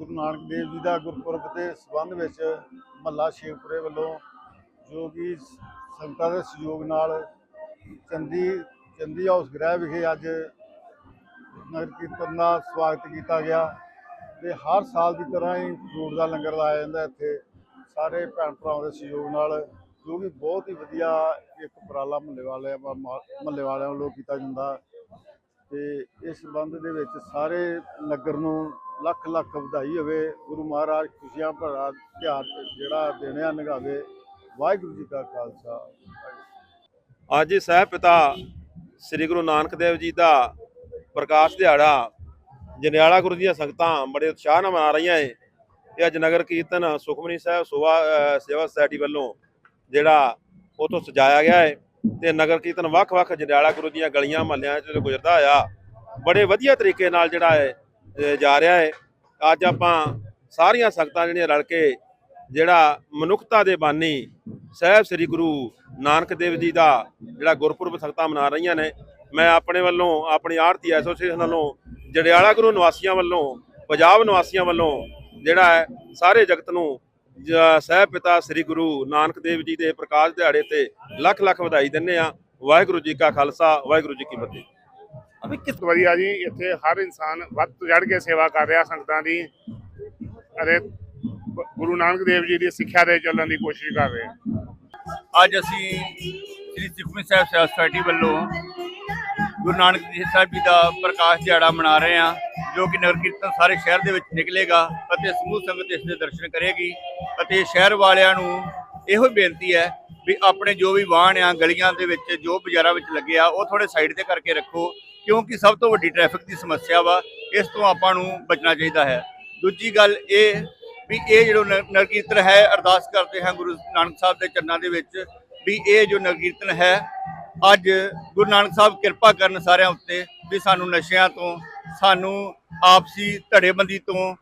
ਗੁਰੂ ਨਾਨਕ ਦੇਵ ਜੀ ਦਾ ਗੁਰਪੁਰਬ ਦੇ ਸੰਬੰਧ ਵਿੱਚ ਮਹੱਲਾ ਸ਼ੇਖਪੁਰੇ ਵੱਲੋਂ ਜੋ ਕਿ ਸੰਗਤਾਂ ਦੇ ਸਹਿਯੋਗ ਨਾਲ ਚੰਦੀ ਚੰਦੀ ਹਾਊਸ ਗ੍ਰਹਿ ਵਿਖੇ ਅੱਜ ਨਗਰ ਕੀਰਤਨ ਦਾ ਸਵਾਗਤ ਕੀਤਾ ਗਿਆ ਤੇ ਹਰ ਸਾਲ ਦੀ ਤਰ੍ਹਾਂ ਹੀ ਫਰੂਟ ਦਾ ਲੰਗਰ ਲਾਇਆ ਜਾਂਦਾ ਇੱਥੇ। ਸਾਰੇ ਭੈਣ ਭਰਾਵਾਂ ਦੇ ਸਹਿਯੋਗ ਨਾਲ, ਜੋ ਕਿ ਬਹੁਤ ਹੀ ਵਧੀਆ ਇੱਕ ਉਪਰਾਲਾ ਮਹੱਲੇ ਵਾਲਿਆਂ ਮਹੱਲੇ ਵਾਲਿਆਂ ਵੱਲੋਂ ਕੀਤਾ ਜਾਂਦਾ। ਤੇ ਇਸ ਸੰਬੰਧ ਦੇ ਵਿੱਚ ਸਾਰੇ ਨਗਰ ਨੂੰ ਲੱਖ ਲੱਖ ਵਧਾਈ ਹੋਵੇ। ਗੁਰੂ ਮਹਾਰਾਜ ਖੁਸ਼ੀਆਂ ਭਰਾ ਧਿਆਨ ਜਿਹੜਾ ਦੇਣਿਆ ਨਿਗਾਵੇ। ਵਾਹਿਗੁਰੂ ਜੀ ਕਾ ਖਾਲਸਾ। ਅੱਜ ਸਾਹਿਬ ਪਿਤਾ ਸ੍ਰੀ ਗੁਰੂ ਨਾਨਕ ਦੇਵ ਜੀ ਦਾ ਪ੍ਰਕਾਸ਼ ਦਿਹਾੜਾ, ਜਨਿਆਲਾ ਗੁਰੂ ਦੀਆਂ ਸੰਗਤਾਂ ਬੜੇ ਉਤਸ਼ਾਹ ਨਾਲ ਮਨਾ ਰਹੀਆਂ ਏ। ਇਹ ਅੱਜ ਨਗਰ ਕੀਰਤਨ ਸੁਖਮਨੀ ਸਾਹਿਬ ਸੋਵਾ ਸੇਵਾ ਸੁਸਾਇਟੀ ਵੱਲੋਂ ਜਿਹੜਾ ਉਹ ਤੋਂ ਸਜਾਇਆ ਗਿਆ ਹੈ ਤੇ ਨਗਰ ਕੀਰਤਨ ਵੱਖ-ਵੱਖ ਜਨਿਆਲਾ ਗੁਰੂ ਦੀਆਂ ਗਲੀਆਂ ਮਹੱਲਿਆਂ 'ਚ ਗੁਜ਼ਰਦਾ ਆ ਬੜੇ ਵਧੀਆ ਤਰੀਕੇ ਨਾਲ ਜਿਹੜਾ ਹੈ ਜਾ ਰਿਹਾ ਹੈ। ਅੱਜ ਆਪਾਂ ਸਾਰੀਆਂ ਸੰਗਤਾਂ ਜਿਹੜੀਆਂ ਰਲ ਕੇ ਜਿਹੜਾ ਮਨੁੱਖਤਾ ਦੇ ਬਾਨੀ ਸਾਹਿਬ ਸ੍ਰੀ ਗੁਰੂ ਨਾਨਕ ਦੇਵ ਜੀ ਦਾ ਜਿਹੜਾ ਗੁਰਪੁਰਬ ਸੰਗਤਾਂ ਮਨਾ ਰਹੀਆਂ ਨੇ, ਮੈਂ ਆਪਣੇ ਵੱਲੋਂ, ਆਪਣੀ ਆਰਤੀ ਐਸੋਸੀਏਸ਼ਨ ਵੱਲੋਂ ਜੜਿਆਲਾ ਗੁਰੂ ਨਿਵਾਸੀਆਂ ਵੱਲੋਂ, ਪੰਜਾਬ ਨਿਵਾਸੀਆਂ ਵੱਲੋਂ ਜਿਹੜਾ ਹੈ, ਸਾਰੇ ਜਗਤ ਨੂੰ ਸਹਿਬ ਪਿਤਾ ਸ੍ਰੀ ਗੁਰੂ ਨਾਨਕ ਦੇਵ ਜੀ ਦੇ ਪ੍ਰਕਾਸ਼ ਦਿਹਾੜੇ ਤੇ ਲੱਖ ਲੱਖ ਵਧਾਈ ਦਿੰਦੇ ਆ ਵਾਹਿਗੁਰੂ ਜੀ ਕਾ ਖਾਲਸਾ ਵਾਹਿਗੁਰੂ ਜੀ ਕੀ ਫਤਿਹ। ਅਭੀ ਕਿਸ ਵਧੀਆ ਜੀ ਇੱਥੇ ਹਰ ਇਨਸਾਨ ਵੱਧ ਤੋਂ ਚੜ੍ਹ ਕੇ ਸੇਵਾ ਕਰ ਰਿਹਾ ਸੰਗਤਾਂ ਦੀ। ਅਤੇ ਬ- ਗੁਰੂ ਨਾਨਕ ਦੇਵ ਜੀ ਦੀ ਸਿੱਖਿਆ ਦੇ ਚੱਲਣ ਦੀ ਕੋਸ਼ਿਸ਼ ਕਰ ਰਹੇ। ਹਾਂ ਅੱਜ ਅਸੀਂ ਸ੍ਰੀ ਸੁਖਮਨੀ ਸਾਹਿਬ ਸੁਸਾਇਟੀ ਵੱਲੋਂ ਗੁਰੂ ਨਾਨਕ ਦੇਵ ਸਾਹਿਬ ਜੀ ਦਾ ਪ੍ਰਕਾਸ਼ ਦਿਹਾੜਾ ਮਨਾ ਰਹੇ ਹਾਂ, ਜੋ ਕਿ ਨਗਰ ਕੀਰਤਨ ਸਾਰੇ ਸ਼ਹਿਰ ਦੇ ਵਿੱਚ ਨਿਕਲੇਗਾ ਅਤੇ ਸਮੂਹ ਸੰਗਤ ਇਸ ਦੇ ਦਰਸ਼ਨ ਕਰੇਗੀ ਅਤੇ ਸ਼ਹਿਰ ਵਾਲਿਆਂ ਨੂੰ ਇਹੋ ਹੀ ਬੇਨਤੀ ਹੈ ਵੀ ਆਪਣੇ ਜੋ ਵੀ ਵਾਹਨ ਆ, ਗਲੀਆਂ ਦੇ ਵਿੱਚ ਜੋ ਬਾਜ਼ਾਰਾਂ ਵਿੱਚ ਲੱਗਿਆ ਉਹ ਥੋੜੇ ਸਾਈਡ ਤੇ ਕਰਕੇ ਰੱਖੋ, ਕਿਉਂਕਿ ਸਭ ਤੋਂ ਵੱਡੀ ਟ੍ਰੈਫਿਕ ਦੀ ਸਮੱਸਿਆ ਵਾ, ਇਸ ਤੋਂ ਆਪਾਂ ਨੂੰ ਬਚਣਾ ਚਾਹੀਦਾ ਹੈ। ਦੂਜੀ ਗੱਲ ਇਹ ਵੀ ਇਹ ਜਿਹੜਾ ਨ- ਨਗਰ ਕੀਰਤਨ ਹੈ, ਅਰਦਾਸ ਕਰਦੇ ਹਾਂ ਗੁਰੂ ਨਾਨਕ ਸਾਹਿਬ ਦੇ ਚਰਨਾਂ ਦੇ ਵਿੱਚ ਵੀ ਇਹ ਜੋ ਨਗਰ ਕੀਰਤਨ ਹੈ ਅੱਜ ਗੁਰੂ ਨਾਨਕ ਸਾਹਿਬ ਕਿਰਪਾ ਕਰਨ ਸਾਰਿਆਂ ਉੱਤੇ ਵੀ ਸਾਨੂੰ ਨਸ਼ਿਆਂ ਤੋਂ, ਸਾਨੂੰ ਆਪਸੀ ਧੜੇਬੰਦੀ ਤੋਂ,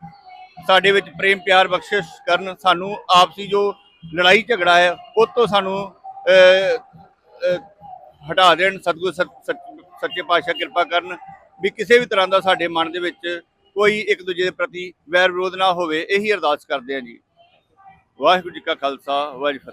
ਸਾਡੇ ਵਿੱਚ ਪ੍ਰੇਮ ਪਿਆਰ ਬਖਸ਼ਿਸ਼ ਕਰਨ, ਸਾਨੂੰ ਆਪਸੀ ਜੋ ਲੜਾਈ ਝਗੜਾ ਹੈ, ਉਹ ਤੋਂ ਸਾਨੂੰ ਹਟਾ ਦੇਣ, ਸਤਿਗੁਰ ਸੱਚ- ਸੱਚੇ ਪਾਤਸ਼ਾਹ ਕਿਰਪਾ ਕਰਨ ਵੀ ਕਿਸੇ ਵੀ ਤਰ੍ਹਾਂ ਦਾ ਸਾਡੇ ਮਨ ਦੇ ਵਿੱਚ ਕੋਈ ਇੱਕ ਦੂਜੇ ਦੇ ਪ੍ਰਤੀ ਵੈਰ ਵਿਰੋਧ ਨਾ ਹੋਵੇ, ਇਹੀ ਅਰਦਾਸ ਕਰਦੇ ਹਾਂ ਜੀ। ਵਾਹਿਗੁਰੂ ਜੀ ਕਾ ਖਾਲਸਾ, ਵਾਹਿਗੁਰੂ ਜੀ